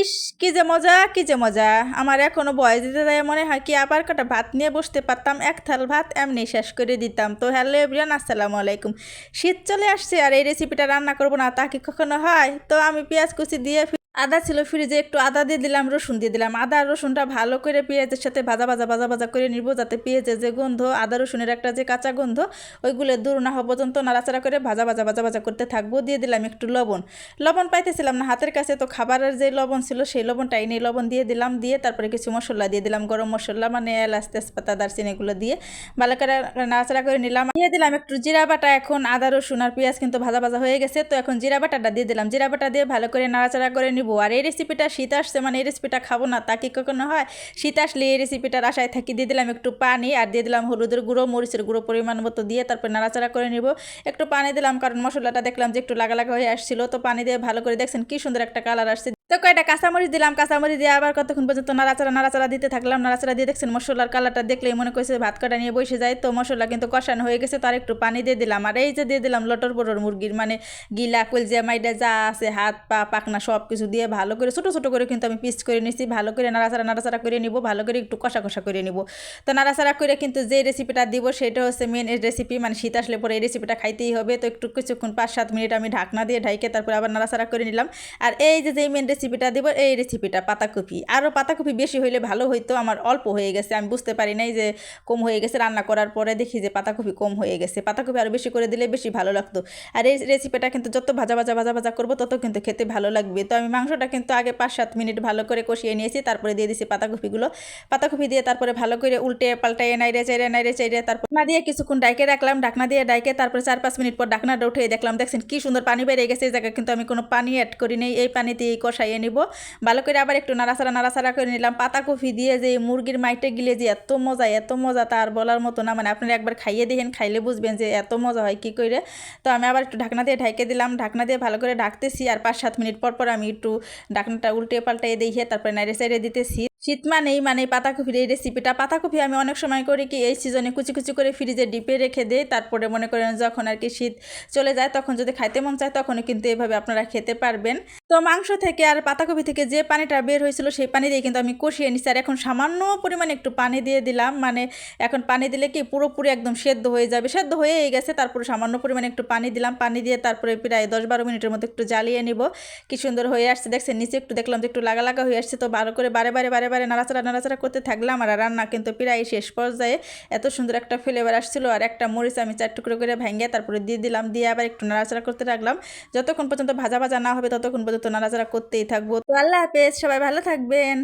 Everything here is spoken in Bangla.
ইস, কি যে মজা, কি যে মজা। আমার এখনও বয়স দিতে যায় মনে হয় কি, আবার কটা ভাত নিয়ে বসতে পারতাম, এক থাল ভাত এমনি শেষ করে দিতাম। তো হ্যালো এভরিয়ান আসসালামু আলাইকুম। শীত চলে আসছে আর এই রেসিপিটা রান্না করব না, তা কি কখনো হয়? তো আমি পেঁয়াজ কুচি দিয়ে আদা ছিল ফ্রিজে, একটু আদা দিয়ে দিলাম, রসুন দিয়ে দিলাম। আদা রসুনটা ভালো করে পেঁয়াজের সাথে ভাজা ভাজা ভাজা ভাজা করে নিব যাতে পেঁয়াজের যে গন্ধ, আদা রসুনের একটা যে কাঁচা গন্ধ, ওইগুলো দূর না হওয়া পর্যন্ত নাড়াচাড়া করে ভাজা ভাজা ভাজা ভাজা করতে থাকব। দিয়ে দিলাম একটু লবণ। লবণ পাইতেছিলাম না, হাতের কাছে তো খাবারের যে লবণ ছিল সেই লবণটাই নেই লবণ দিয়ে দিলাম, দিয়ে তারপরে কিছু মশলা দিয়ে দিলাম, গরম মশলা মানে এলাচ, তেজপাতা, দারচিনি এগুলো দিয়ে। ভালো করে নাড়াচাড়া করে নিলাম। দিয়ে দিলাম একটু জিরা বাটা, এখন আদা, রসুন আর পেঁয়াজ কিন্তু ভাজা ভাজা হয়ে গেছে, তো এখন জিরা বাটাটা দিয়ে দিলাম। জিরা বাটা দিয়ে ভালো করে নাড়াচাড়া করে নিব। আর এই রেসিপিটা শীত আসছে মানে এই রেসিপিটা খাব না, তা কি কখনো হয়? শীত আসলে এই রেসিপিটার আশায় থাকি, দিয়ে দিলাম একটু পানি, আর দিয়ে দিলাম হলুদের গুঁড়ো, মরিচের গুঁড়ো পরিমাণ মতো দিয়ে তারপর নাড়াচাড়া করে নিব। একটু পানি দিলাম, কারণ মশলাটা দেখলাম যে একটু লাগা লাগা হয়ে আসছিল, তো পানি দিয়ে ভালো করে দেখছেন কি সুন্দর একটা কালার আসছে। তো কয়টা কাঁচামরিচ দিলাম, কাঁচামরিচ দিয়ে আবার কতক্ষণ পর্যন্ত নাড়াচাড়া নাড়াচাড়া দিতে থাকলাম, নাড়াচাড়া দিয়ে দেখছেন মশলার কালারটা দেখলেই মনে করছে ভাত কাটা নিয়ে বসে যায়। তো মশলা কিন্তু কষানো হয়ে গেছে তার একটু পানি দিয়ে দিলাম। আর এই যে দিয়ে দিলাম লটর বটর মুরগির মানে গিলা কলজিয়া মাইডা যা আছে, হাত, পা পাকনা সব কিছু দিয়ে ভালো করে, ছোটো ছোটো করে কিন্তু আমি পিস করে নিছি। ভালো করে নাড়াচাড়া নাড়াচাড়া করে নিব, ভালো করে একটু কষা কষা করে নিব। তো নাড়াচাড়া করে কিন্তু যে রেসিপিটা দিব, সেটা হচ্ছে মেন রেসিপি মানে শীত আসলে পরে এই রেসিপিটা খাইতেই হবে। তো একটু কিছুক্ষণ, পাঁচ, সাত মিনিট আমি ঢাকনা দিয়ে ঢাইকে তারপরে আবার নাড়াচাড়া করে নিলাম। আর এই যে যে মেন রেসিপিটা দিব, এই রেসিপিটা পাতাকপি। আরও পাতাকপি বেশি হইলে ভালো হইতো, আমার অল্প হয়ে গেছে। আমি বুঝতে পারি নাই যে কম হয়ে গেছে, রান্না করার পরে দেখি যে পাতাকপি কম হয়ে গেছে। পাতাকপি আরও বেশি করে দিলে বেশি ভালো লাগতো। আর এই রেসিপিটা কিন্তু যত ভাজা ভাজা ভাজা ভাজা করব, তত কিন্তু খেতে ভালো লাগবে। তো আমি মাংসটা কিন্তু আগে পাঁচ সাত মিনিট ভালো করে কষিয়ে নিয়েছি, তারপরে দিয়ে দিয়েছি পাতাকপিগুলো। পাতাকপি দিয়ে তারপরে ভালো করে উল্টে, পাল্টাইয়ে, নাইড়ে, চাইড়ে নাইড়ে, চাইড়ে, তারপর না দিয়ে কিছুক্ষণ ডাইকে রাখলাম। ঢাকনা দিয়ে ডাইকে তারপরে চার পাঁচ মিনিট পর ঢাকনাটা উঠে দেখলাম, দেখছেন কি সুন্দর পানি বেড়ে গেছে। এই জায়গায় কিন্তু আমি কোনো পানি অ্যাড করি নেই। এই পানিতেই কষাইয়ে নিব। ভালো করে আবার একটু নাড়াচাড়া নাড়াচাড়া করে নিলাম। পাতা কফি দিয়ে যে মুরগির মাইটে গিলে যে এত মজা এত মজা তার বলার মতো না। মানে আপনারা একবার খাইয়ে দেখেন, খাইলে বুঝবেন যে এত মজা হয় কি করে তো আমি আবার একটু ঢাকনা দিয়ে ঢাকে দিলাম। ঢাকনা দিয়ে ভালো করে ঢাকতেছি আর পাঁচ সাত মিনিট পর পর আমি একটু ঢাকনাটা উল্টে পাল্টে দিয়ে তারপরে নাইড়ে সাইডে দিতেছি। শীত মানেই মানে পাতাকপির এই রেসিপিটা পাতাকপি আমি অনেক সময় করি কি, এই সিজনে কুচি কুচি করে ফ্রিজে ডিপে রেখে দিই, তারপরে মনে করেন যখন আর কি শীত চলে যায়, তখন যদি খাইতে মন চায় তখনও কিন্তু এভাবে আপনারা খেতে পারবেন। তো মাংস থেকে আর পাতাকপি থেকে যে পানিটা বের হয়েছিল, সেই পানি দিয়ে কিন্তু আমি কষিয়ে নিচ্ছি আর এখন সামান্য পরিমাণে একটু পানি দিয়ে দিলাম। মানে এখন পানি দিলে কি পুরোপুরি একদম সেদ্ধ হয়ে যাবে। সেদ্ধ হয়েই গেছে, তারপরে সামান্য পরিমাণে একটু পানি দিলাম। পানি দিয়ে তারপরে প্রায় দশ বারো মিনিটের মতো একটু জ্বালিয়ে নিব। কি সুন্দর হয়ে আসছে, দেখছেন? নিচে একটু দেখলাম যে একটু লাগা লাগা হয়ে আসছে। তো ভালো করে বারে বারে বারে বারে নাড়াচাড়া নাড়াচাড়া করতে থাকলাম আর রান্না কিন্তু প্রায় শেষ পর্যায়ে এত সুন্দর একটা ফ্লেভার আসছিল আর একটা মরিচ আমি চার টুকরো করে ভেঙে তারপরে দিয়ে দিলাম, দিয়ে আবার একটু নাড়াচাড়া করতে রাখলাম যতক্ষণ পর্যন্ত ভাজা ভাজা না হবে ততক্ষণ পর্যন্ত নাড়াচাড়া করতেই থাকব। তো আল্লাহ হাফেজ, সবাই ভালো থাকবেন।